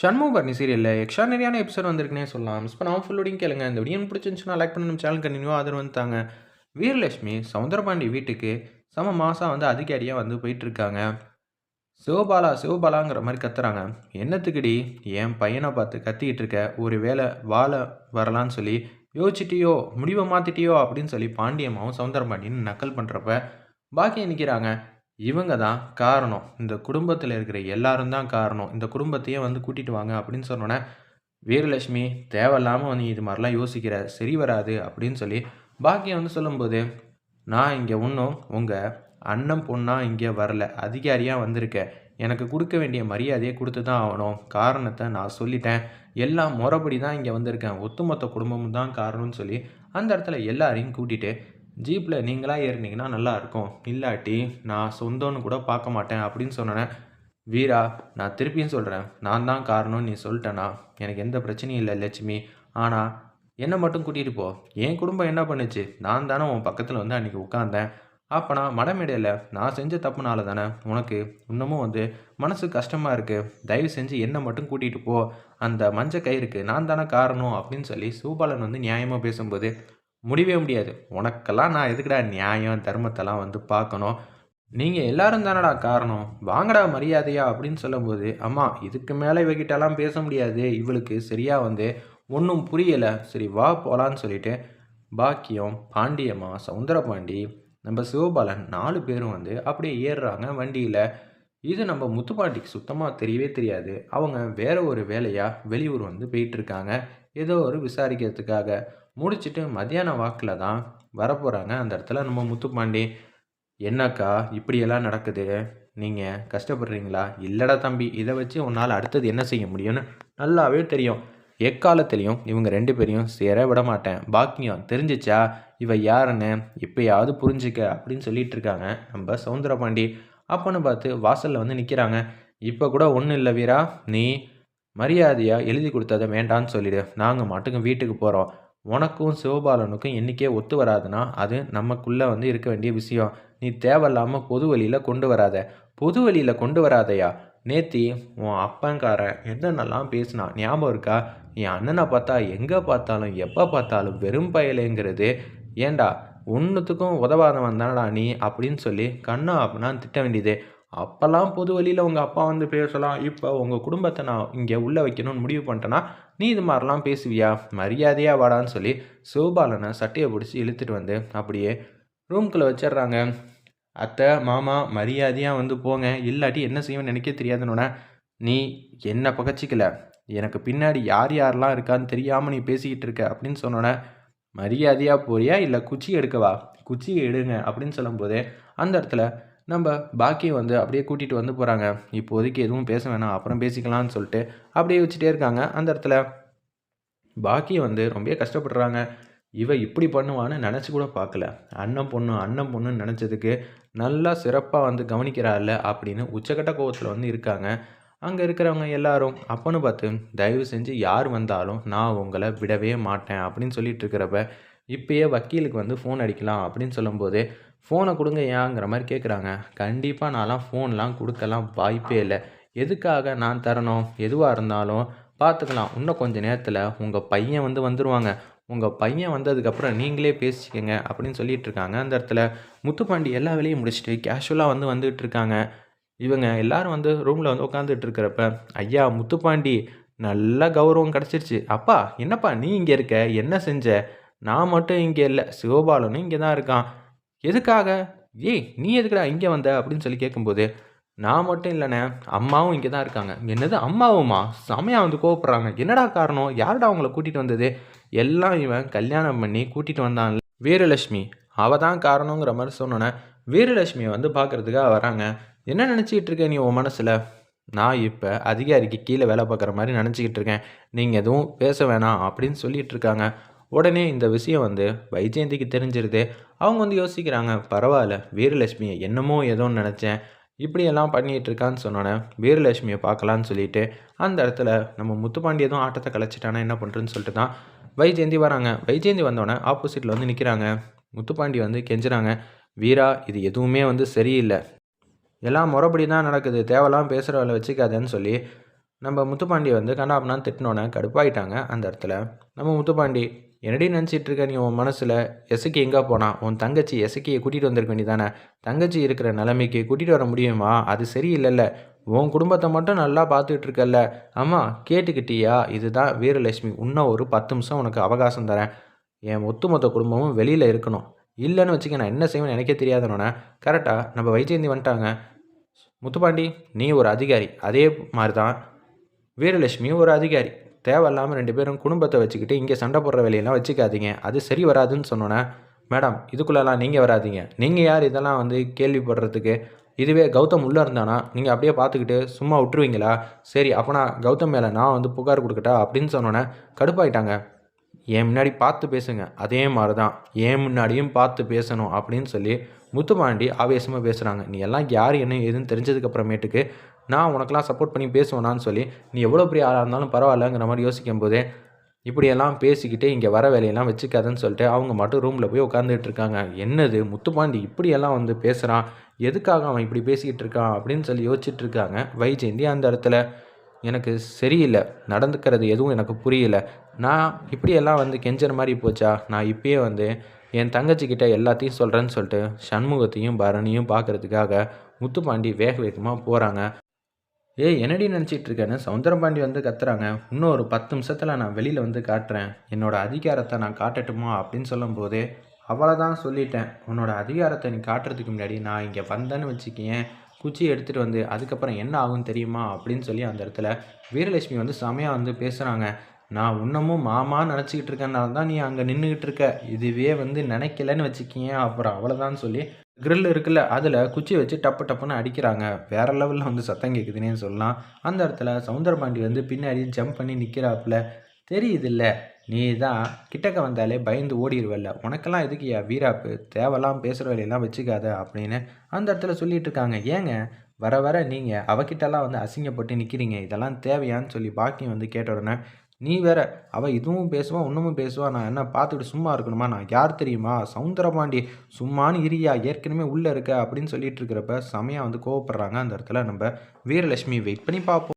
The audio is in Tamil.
ஷண்முகபரணி சீரியலில் எக்ஸ்ட்ரானரியான எபிசோட் வந்திருக்குனே சொல்லலாம். மிஸ் பண்ணாமல் ஃபுல்லோடையும் கேளுங்க. இந்த வீடியோ பிடிச்சிருந்துச்சுன்னா லைக் பண்ணி நம்ம சேனல் கண்டினியூ ஆதரவு வந்துட்டாங்க. வீரலட்சுமி சவுந்தரபாண்டி வீட்டுக்கு சம மாதம் வந்து அதிகாரியாக வந்து போயிட்டுருக்காங்க. சிவபாலா சிவபாலாங்கிற மாதிரி கத்துறாங்க. என்னத்துக்குடி? என் பையனை பார்த்து கத்திக்கிட்டு இருக்க. ஒரு வேலை வாழ வரலான்னு சொல்லி யோசிச்சிட்டியோ முடிவை மாற்றிட்டியோ அப்படின்னு சொல்லி பாண்டியம்மாவும் சவுந்தரபாண்டின்னு நக்கல் பண்ணுறப்ப பாக்கியம் நிற்கிறாங்க இவங்க தான் காரணம். இந்த குடும்பத்தில் இருக்கிற எல்லாரும் தான் காரணம். இந்த குடும்பத்தையே வந்து கூட்டிகிட்டு வாங்க அப்படின்னு சொன்னோன்னே வீரலட்சுமி தேவையில்லாமல் வந்து இது மாதிரிலாம் யோசிக்கிற சரி வராது அப்படின்னு சொல்லி பாக்கியம் வந்து சொல்லும்போது நான் இங்கே ஒன்றும் உங்கள் அண்ணன் பொண்ணாக இங்கே வரல அதிகாரியாக வந்திருக்கேன் எனக்கு கொடுக்க வேண்டிய மரியாதையை கொடுத்து தான் ஆகணும். காரணத்தை நான் சொல்லிட்டேன். எல்லாம் முறைப்படி தான் இங்கே வந்திருக்கேன். ஒட்டுமொத்த குடும்பமும் தான் காரணம்னு சொல்லி அந்த இடத்துல எல்லாரையும் கூட்டிகிட்டு ஜீப்பில் நீங்களாக ஏறினீங்கன்னா நல்லாயிருக்கும். இல்லாட்டி நான் சொந்தம்னு கூட பார்க்க மாட்டேன் அப்படின்னு சொன்னேன். வீரா நான் திருப்பியும் சொல்கிறேன் நான் தான் காரணம்னு நீ சொல்லிட்டேனா? எனக்கு எந்த பிரச்சனையும் இல்லை லட்சுமி. ஆனால் என்னை மட்டும் கூட்டிகிட்டு போ. என் குடும்பம் என்ன பண்ணுச்சு? நான் தானே உன் பக்கத்தில் வந்து அன்றைக்கி உட்காந்தேன் அப்போ நான் மடமேடையில் நான் செஞ்ச தப்புனால தானே உனக்கு இன்னமும் வந்து மனசு கஷ்டமாக இருக்குது தயவு செஞ்சு என்னை மட்டும் கூட்டிகிட்டு போ. அந்த மஞ்சள் கயிறுக்கு நான் தானே காரணம் அப்படின்னு சொல்லி சூபாலன் வந்து நியாயமாக பேசும்போது முடியவே முடியாது. உனக்கெல்லாம் நான் எதுக்குடா நியாயம் தர்மத்தெல்லாம் வந்து பார்க்கணும்? நீங்கள் எல்லாரும் தானடா காரணம். வாங்கடா மரியாதையா அப்படின்னு சொல்லும்போது அம்மா இதுக்கு மேலே இவகிட்டலாம் பேச முடியாது. இவளுக்கு சரியாக வந்து ஒன்றும் புரியலை. சரி வா போகலான்னு சொல்லிட்டு பாக்கியம் பாண்டியம்மா சவுந்தரபாண்டி நம்ம சிவபாலன் நாலு பேரும் வந்து அப்படியே ஏறுறாங்க வண்டியில். இது நம்ம முத்துப்பாட்டிக்கு சுத்தமாக தெரியவே தெரியாது. அவங்க வேற ஒரு வேலையாக வெளியூர் வந்து போயிட்டுருக்காங்க ஏதோ ஒரு விசாரிக்கிறதுக்காக முடிச்சுட்டு மத்தியான வாக்கில் தான் வரப்போகிறாங்க அந்த இடத்துல நம்ம முத்துப்பாண்டி என்னக்கா இப்படியெல்லாம் நடக்குது? நீங்கள் கஷ்டப்படுறீங்களா? இல்லைடா தம்பி இதை வச்சு உன்னால் அடுத்தது என்ன செய்ய முடியும்னு நல்லாவே தெரியும். எக்காலத்துலேயும் இவங்க ரெண்டு பேரையும் சேர விட மாட்டேன். பாக்கியம் தெரிஞ்சிச்சா? இவ யாருன்னு இப்போயாவது புரிஞ்சுக்க அப்படின்னு சொல்லிட்டு இருக்காங்க நம்ம சவுந்தரபாண்டி. அப்போன்னு பார்த்து வாசலில் வந்து நிற்கிறாங்க இப்போ கூட ஒன்றும் இல்லை வீரா. நீ மரியாதையாக எழுதி கொடுத்ததை வேண்டான்னு சொல்லிடு. நாங்கள் மட்டுக்கும் வீட்டுக்கு போகிறோம் உனக்கும் சிவபாலனுக்கும் என்றைக்கே ஒத்து வராதுன்னா அது நமக்குள்ளே வந்து இருக்க வேண்டிய விஷயம். நீ தேவையில்லாமல் பொது வழியில் கொண்டு வராத. பொது வழியில் கொண்டு வராதையா? நேத்தி உன் அப்பங்காரன் என்னென்னலாம் பேசினான் ஞாபகம் இருக்கா? என் அண்ணனை பார்த்தா எங்கே பார்த்தாலும் எப்போ பார்த்தாலும் வெறும் பயலேங்கிறது. ஏண்டா ஒன்றுத்துக்கும் உதவாதவன் தானடா நீ? அப்படின்னு சொல்லி கண்ணா அப்படின்னா திட்ட வேண்டியது. அப்போல்லாம் பொது வழியில் உங்கள் அப்பா வந்து பேசலாம் இப்போ உங்கள் குடும்பத்தை நான் இங்கே உள்ளே வைக்கணும்னு முடிவு பண்ணிட்டேன்னா நீ இது மாதிரிலாம் பேசுவியா? மரியாதையாக வாடான்னு சொல்லி சிவபாலனை சட்டையை பிடிச்சி இழுத்துட்டு வந்து அப்படியே ரூம்குள்ளே வச்சிடுறாங்க. அத்தை மாமா மரியாதையாக வந்து போங்க. இல்லாட்டி என்ன செய்வேன்னு எனக்கே தெரியாதுன்னு நீ என்ன பகச்சிக்கல. எனக்கு பின்னாடி யார் யாரெல்லாம் இருக்கான்னு தெரியாமல் நீ பேசிக்கிட்டு இருக்க. அப்படின்னு சொன்னோன்னே மரியாதையாக போறியா? இல்லை குச்சி எடுக்கவா? குச்சி எடுங்க. அப்படின்னு சொல்லும்போதே அந்த இடத்துல நம்ம பாக்கியை வந்து அப்படியே கூட்டிகிட்டு வந்து போகிறாங்க இப்போதைக்கு எதுவும் பேச வேணாம் அப்புறம் பேசிக்கலாம்னு சொல்லிட்டு அப்படியே வச்சுட்டே இருக்காங்க. அந்த இடத்துல பாக்கி வந்து ரொம்ப கஷ்டப்படுறாங்க. இவ இப்படி பண்ணுவான்னு நினச்சி கூட பார்க்கல. அண்ணன் பொண்ணு அண்ணன் பொண்ணுன்னு நினச்சதுக்கு நல்லா சிறப்பாக வந்து கவனிக்கிறாள்ல அப்படின்னு உச்சக்கட்ட கோவத்தில் வந்து இருக்காங்க. அங்கே இருக்கிறவங்க எல்லாரும் அப்போன்னு பார்த்து தயவு செஞ்சு யார் வந்தாலும் நான் உங்களை விடவே மாட்டேன் அப்படின்னு சொல்லிட்டு இருக்கிறப்ப இப்பயே வக்கீலுக்கு வந்து ஃபோன் அடிக்கலாம் அப்படின்னு சொல்லும்போது ஃபோனை கொடுங்க ஏங்கிற மாதிரி கேட்குறாங்க கண்டிப்பாக நான்லாம் ஃபோன்லாம் கொடுக்கலாம் வாய்ப்பே இல்லை. எதுக்காக நான் தரணும்? எதுவாக இருந்தாலும் பார்த்துக்கலாம் இன்னும் கொஞ்சம் நேரத்தில் உங்கள் பையன் வந்து வந்துடுவாங்க உங்கள் பையன் வந்ததுக்கப்புறம் நீங்களே பேசிக்கங்க அப்படின்னு சொல்லிட்டு இருக்காங்க அந்த இடத்துல முத்துப்பாண்டி எல்லா வேலையும் முடிச்சுட்டு கேஷுவலாக வந்து வந்துகிட்டு இருக்காங்க இவங்க எல்லாரும் வந்து ரூமில் வந்து உட்காந்துட்டு இருக்கிறப்ப ஐயா முத்துப்பாண்டி நல்ல கௌரவம் கிடச்சிருச்சு. அப்பா என்னப்பா நீ இங்கே இருக்க? என்ன செஞ்ச? நான் மட்டும் இங்கே இல்லை. சிவபாலனும் இங்கே தான் இருக்கான். எதுக்காக? ஏய் நீ எதுக்குடா இங்கே வந்த? அப்படின்னு சொல்லி கேட்கும்போது நான் மட்டும் இல்லைண்ணே அம்மாவும் இங்கே தான் இருக்காங்க. என்னது அம்மாவுமா? செமையாக வந்து கோவப்படுறாங்க. என்னடா காரணம்? யாருடா அவங்கள கூட்டிகிட்டு வந்தது? எல்லாம் இவன் கல்யாணம் பண்ணி கூட்டிகிட்டு வந்தான். வீரலட்சுமி. அவள் தான் காரணங்கிற மாதிரி சொன்னோன்னே வீரலட்சுமியை வந்து பார்க்குறதுக்காக வராங்க. என்ன நினச்சிக்கிட்டு இருக்க நீ உன் மனசில்? நான் இப்போ அதிகாரிக்கு கீழே வேலை பார்க்குற மாதிரி நினச்சிக்கிட்டு இருக்கேன். நீங்கள் எதுவும் பேச வேணாம் அப்படின்னு சொல்லிகிட்டு இருக்காங்க. உடனே இந்த விஷயம் வந்து வைஜெயந்திக்கு தெரிஞ்சிருது. அவங்க வந்து யோசிக்கிறாங்க பரவாயில்ல வீரலட்சுமியை என்னமோ ஏதோன்னு நினச்சேன். இப்படியெல்லாம் பண்ணிகிட்டு இருக்கான்னு சொன்னோன்னே வீரலட்சுமியை பார்க்கலான்னு சொல்லிட்டு அந்த இடத்துல நம்ம முத்துப்பாண்டி எதுவும் ஆட்டத்தை கலைச்சிட்டானா என்ன பண்ணுறதுன்னு சொல்லிட்டு தான் வைஜெயந்தி வராங்க. வைஜெயந்தி வந்தோடனே ஆப்போசிட்டில் வந்து நிற்கிறாங்க முத்துப்பாண்டி வந்து கெஞ்சுறாங்க வீரா இது எதுவுமே வந்து சரியில்லை. எல்லாம் முறைப்படி தான் நடக்குது. தேவையெல்லாம் பேசுகிற வேலை வச்சுக்காதேன்னு சொல்லி நம்ம முத்துப்பாண்டி வந்து கண்ணாப்பண்ணான்னு திட்டினோன்னே கடுப்பாயிட்டாங்க அந்த இடத்துல. நம்ம முத்துப்பாண்டி என்னடி நினச்சிட்டு இருக்க நீ உன் மனசில்? எசக்கி எங்கே போனா? உன் தங்கச்சி எசக்கியை கூட்டிகிட்டு வந்திருக்க வேண்டியதானே தங்கச்சி இருக்கிற நிலைமைக்கு கூட்டிகிட்டு வர முடியுமா? அது சரியில்லைல்ல. உன் குடும்பத்தை மட்டும் நல்லா பார்த்துக்கிட்டு இருக்கல்ல. அம்மா கேட்டுக்கிட்டியா? இதுதான் வீரலட்சுமி. இன்னும் ஒரு பத்து நிமிஷம் உனக்கு அவகாசம் தரேன். என் ஒத்துமொத்த குடும்பமும் வெளியில் இருக்கணும். இல்லைன்னு வச்சுக்க நான் என்ன செய்வேன்னு எனக்கே தெரியாதனோன்னே கரெக்டாக நம்ம வைஜெயந்தி வந்துட்டாங்க. முத்துப்பாண்டி நீ ஒரு அதிகாரி. அதே மாதிரி தான் வீரலட்சுமி ஒரு அதிகாரி. தேவையில்லாமல் ரெண்டு பேரும் குடும்பத்தை வச்சுக்கிட்டு இங்கே சண்டை போடுற வேலையெல்லாம் வச்சுக்காதீங்க. அது சரி வராதுன்னு சொன்னோன்னே மேடம் இதுக்குள்ளெல்லாம் நீங்கள் வராதீங்க. நீங்கள் யார் இதெல்லாம் வந்து கேள்விப்படுறதுக்கு? இதுவே கௌதம் உள்ளே இருந்தானா? நீங்கள் அப்படியே பார்த்துக்கிட்டு சும்மா விட்டுருவீங்களா? சரி அப்போ நான் கௌதம் மேலே நான் வந்து புகார் கொடுக்கட்டா? அப்படின்னு சொன்னோன்னே கடுப்பாயிட்டாங்க. என் முன்னாடி பார்த்து பேசுங்க. அதே மாதிரி தான் என் முன்னாடியும் பார்த்து பேசணும். அப்படின்னு சொல்லி முத்துப்பாண்டி ஆவேசமாக பேசுகிறாங்க நீ எல்லாம் யார்? என்ன ஏதுன்னு தெரிஞ்சதுக்கப்புறமேட்டுக்கு நான் உனக்கெல்லாம் சப்போர்ட் பண்ணி பேசுவேனான்னு சொல்லி நீ எவ்வளோ பெரிய ஆளாக இருந்தாலும் பரவாயில்லங்கிற மாதிரி யோசிக்கும் போதே இப்படியெல்லாம் பேசிக்கிட்டு இங்கே வர வேலையெல்லாம் வச்சுக்காதன்னு சொல்லிட்டு அவங்க மட்டும் ரூமில் போய் உட்காந்துட்டு இருக்காங்க. என்னது முத்துப்பாண்டி இப்படியெல்லாம் வந்து பேசுகிறான் எதுக்காக அவன் இப்படி பேசிக்கிட்டு இருக்கான் அப்படின்னு சொல்லி யோசிச்சுட்டு இருக்காங்க. வைஜெயந்தி அந்த இடத்துல எனக்கு சரியில்லை. நடந்துக்கிறது எதுவும் எனக்கு புரியல. நான் இப்படியெல்லாம் வந்து கெஞ்சற மாதிரி போச்சா? நான் இப்பயே வந்து என் தங்கச்சிக்கிட்ட எல்லாத்தையும் சொல்கிறேன்னு சொல்லிட்டு சண்முகத்தையும் பரணியும் பார்க்கறதுக்காக முத்துப்பாண்டி வேக வேகமாக போகிறாங்க ஏய் என்னடி நினச்சிட்டு இருக்கேன்னு சவுந்தரபாண்டி வந்து கத்துறாங்க. இன்னும் ஒரு பத்து நிமிஷத்தில் நான் வெளியில் வந்து காட்டுறேன். என்னோட அதிகாரத்தை நான் காட்டட்டுமா அப்படின்னு சொல்லும்போதே அவ்வளோதான் சொல்லிட்டேன். உன்னோட அதிகாரத்தை நீ காட்டுறதுக்கு முன்னாடி நான் இங்கே வந்தேன்னு வச்சுக்கேன் குச்சி எடுத்துகிட்டு வந்து அதுக்கப்புறம் என்ன ஆகும் தெரியுமா அப்படின்னு சொல்லி அந்த இடத்துல வீரலட்சுமி வந்து செமையாக வந்து பேசுகிறாங்க நான் இன்னமும் மாமா நினச்சிக்கிட்டு இருக்கனால தான் நீ அங்கே நின்றுக்கிட்டு இருக்க. இதுவே வந்து நினைக்கலன்னு வச்சுக்கிங்க அப்புறம் அவ்வளோதான் சொல்லி க்ரில் இருக்குல்ல அதில் குச்சி வச்சு டப்பு டப்புன்னு அடிக்கிறாங்க. வேற லெவலில் வந்து சத்தம் கேட்குதுன்னே சொல்லலாம். அந்த இடத்துல சவுந்தரபாண்டி வந்து பின்னாடி ஜம்ப் பண்ணி நிற்கிறாப்புல தெரியுதில்ல நீ தான் கிட்டக்க வந்தாலே பயந்து ஓடிடுவல்ல உனக்கெல்லாம் எதுக்குயா வீராப்பு? தேவைலாம் பேசுகிற வேலையெல்லாம் வச்சுக்காத அப்படின்னு அந்த இடத்துல சொல்லிட்டு இருக்காங்க. ஏங்க? வர வர நீங்கள் அவகிட்டலாம் வந்து அசிங்கப்பட்டு நிற்கிறீங்க இதெல்லாம் தேவையான்னு சொல்லி பாக்கியம் வந்து கேட்ட உடனே நீ வேற அவள் இதுவும் பேசுவான் இன்னமும் பேசுவா நான் என்ன பார்த்துட்டு சும்மா இருக்கணுமா? நான் யார் தெரியுமா? சவுந்தரபாண்டி சும்மானு இரியா ஏற்கனவே உள்ளே இருக்க அப்படின்னு சொல்லிட்டு இருக்கிறப்ப செமையாக வந்து கோவப்படுறாங்க அந்த இடத்துல. நம்ம வீரலட்சுமி வெயிட் பண்ணி பார்ப்போம்.